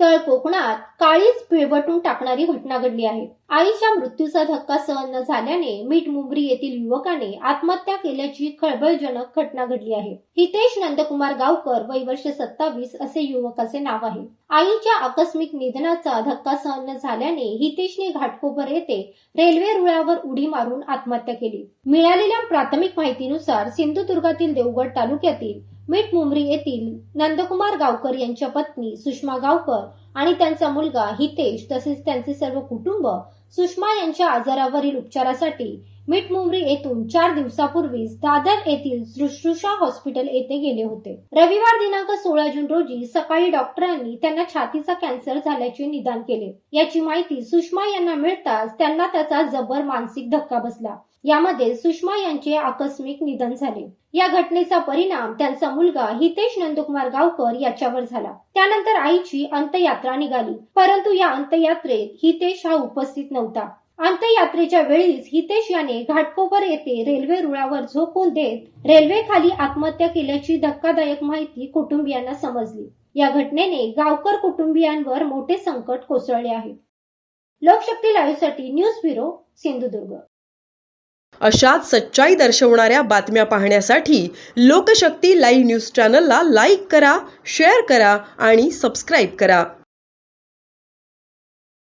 तर कोकणात काळीच पिळवटून टाकणारी घटना घडली आहे. आईच्या मृत्यूचा धक्का सहन न झाल्याने मीठ मुंबरी येथील युवकाने आत्महत्या केल्याची खळबळजनक घटना घडली आहे. हितेश नंदकुमार गावकर वय वर्ष सत्तावीस असे युवकाचे नाव आहे. आईच्या आकस्मिक निधनाचा धक्का सहन न झाल्याने हितेशने घाटकोपर येथे रेल्वे रुळावर उडी मारून आत्महत्या केली. मिळालेल्या प्राथमिक माहितीनुसार सिंधुदुर्गातील देवगड तालुक्यातील मीठ मुंबरी येथील नंदकुमार गावकर यांच्या पत्नी सुषमा गावकर आणि त्यांचा मुलगा हितेश तसेच त्यांचे सर्व कुटुंब सुषमा यांच्या आजारावरील उपचारासाठी मिठमुमरी येथून चार दिवसापूर्वीच दादर येथील सुश्रुषा हॉस्पिटल येथे गेले होते. रविवार दिनांक सोळा जून रोजी सकाळी डॉक्टरांनी त्यांना छातीचा कॅन्सर झाल्याचे निदान केले. याची माहिती सुषमा यांना मिळताच त्यांना त्याचा जबर मानसिक धक्का बसला. यामध्ये सुषमा यांचे आकस्मिक निधन झाले. या घटनेचा परिणाम त्यांचा मुलगा हितेश नंदकुमार गावकर याच्यावर झाला. त्यानंतर आईची अंत्ययात्रा निघाली. परंतु या अंत्ययात्रेत हितेश हा उपस्थित नव्हता. अंत्ययात्रेच्या वेळीच हितेश याने घाटकोपर येथे रेल्वे रुळावर झोकून देत रेल्वे खाली आत्महत्या केल्याची धक्कादायक माहिती कुटुंबियांना समजली. या घटनेने गावकर कुटुंबियांवर मोठे संकट कोसळले आहे. लोकशक्ती लाईव्हसाठी न्यूज ब्युरो सिंधुदुर्ग. अशाच सच्चाई दर्शवणाऱ्या बातम्या पाहण्यासाठी लोकशक्ती लाईव्ह न्यूज चॅनलला लाईक करा शेअर करा आणि सबस्क्राईब करा.